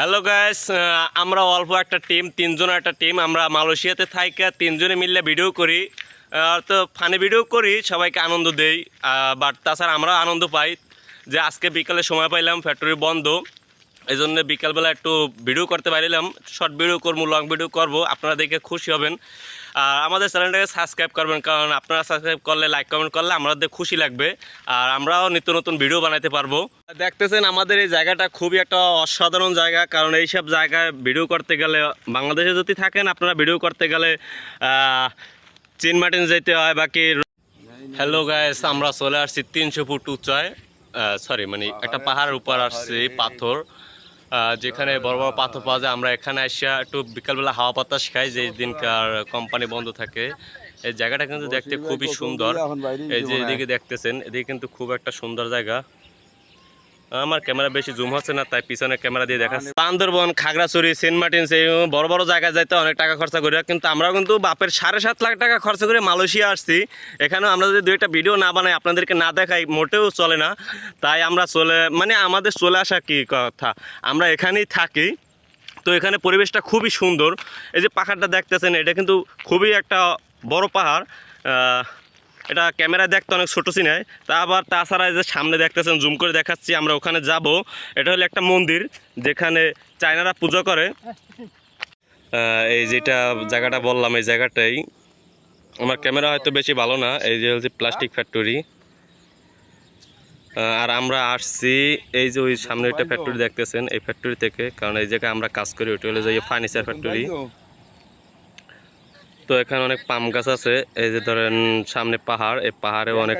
Hello guys আমরা অল্প একটা টিম তিনজন একটা টিম আমরা মালয়েশিয়াতে থাইকা, তিনজনে মিললে ভিডিও করি। তো ফানি ভিডিও করি, সবাইকে আনন্দ দেই। বাট তাছাড়া আমরাও আনন্দ পাই যে আজকে বিকালে সময় পাইলাম ফ্যাক্টরি বন্ধ। এই জন্য বিকালবেলা একটু ভিডিও করতে পারিলাম। শর্ট ভিডিও করব লং ভিডিও করব, আপনারা দেখে খুশি হবেন। আর আমাদের চ্যানেলটাকে সাবস্ক্রাইব করবেন, কারণ আপনারা সাবস্ক্রাইব করলে লাইক কমেন্ট করলে আমাদের খুশি লাগবে। আর আমরাও নিত্য নতুন ভিডিও বানাতে পারব। দেখতেছেন, আমাদের এই জায়গাটা খুবই একটা অসাধারণ জায়গা, কারণ এইসব জায়গায় ভিডিও করতে গেলে, বাংলাদেশে যদি থাকেন, আপনারা ভিডিও করতে গেলে চীন মার্টিন যেতে হয় বাকি হ্যালো গাইস আমরা চলে আসছি তিনশো ফুট উচ্চয় সরি মানে একটা পাহাড়ের উপর আসছি, পাথর। যেখানে বড় বড় পাথর পাওয়া যায় আমরা এখানে আসিয়া একটু বিকালবেলা হাওয়া বাতাস খাই যে দিনকার কোম্পানি বন্ধ থাকে। এই জায়গাটা কিন্তু দেখতে খুবই সুন্দর। এই যে এদিকে দেখতেছেন এদিকে কিন্তু খুব একটা সুন্দর জায়গা। আমার ক্যামেরা বেশি জুম হচ্ছে না, তাই পিছনে ক্যামেরা দিয়ে দেখাচ্ছে। বান্দরবন, খাগড়াছড়ি, সেন্ট মার্টিনস এই বড় বড় জায়গায় যাইতে অনেক টাকা খরচা করি। কিন্তু আমরা কিন্তু বাপের সাড়ে সাত লাখ টাকা খরচা করে মালয়েশিয়া আসছি। এখানে আমরা যদি দু একটা ভিডিও না বানাই, আপনাদেরকে না দেখাই, মোটেও চলে না। তাই আমরা চলে মানে আমাদের চলে আসা কি কথা? আমরা এখানেই থাকি। তো এখানে পরিবেশটা খুবই সুন্দর। এই যে পাহাড়টা দেখতেছেন, এটা কিন্তু খুবই একটা বড় পাহাড়। এটা ক্যামেরায় দেখতে অনেক ছোটো সিনায় তা আবার তাছাড়া যে সামনে দেখতেছেন, জুম করে দেখাচ্ছি, আমরা ওখানে যাব। এটা হলো একটা মন্দির, যেখানে চায়নারা পুজো করে। এই যেটা জায়গাটা বললাম, এই জায়গাটাই। আমার ক্যামেরা হয়তো বেশি ভালো না, এই যে হচ্ছে প্লাস্টিক ফ্যাক্টরি। আর আমরা আসছি, এই যে ওই সামনে একটা ফ্যাক্টরি দেখতেছেন, এই ফ্যাক্টরি থেকে, কারণ এই জায়গায় আমরা কাজ করি ওইটা হলো যে ফার্নিচার ফ্যাক্টরি। তো এখানে অনেক পাম গাছ আছে। এই যে ধরেন সামনে পাহাড় এই পাহাড়ে অনেক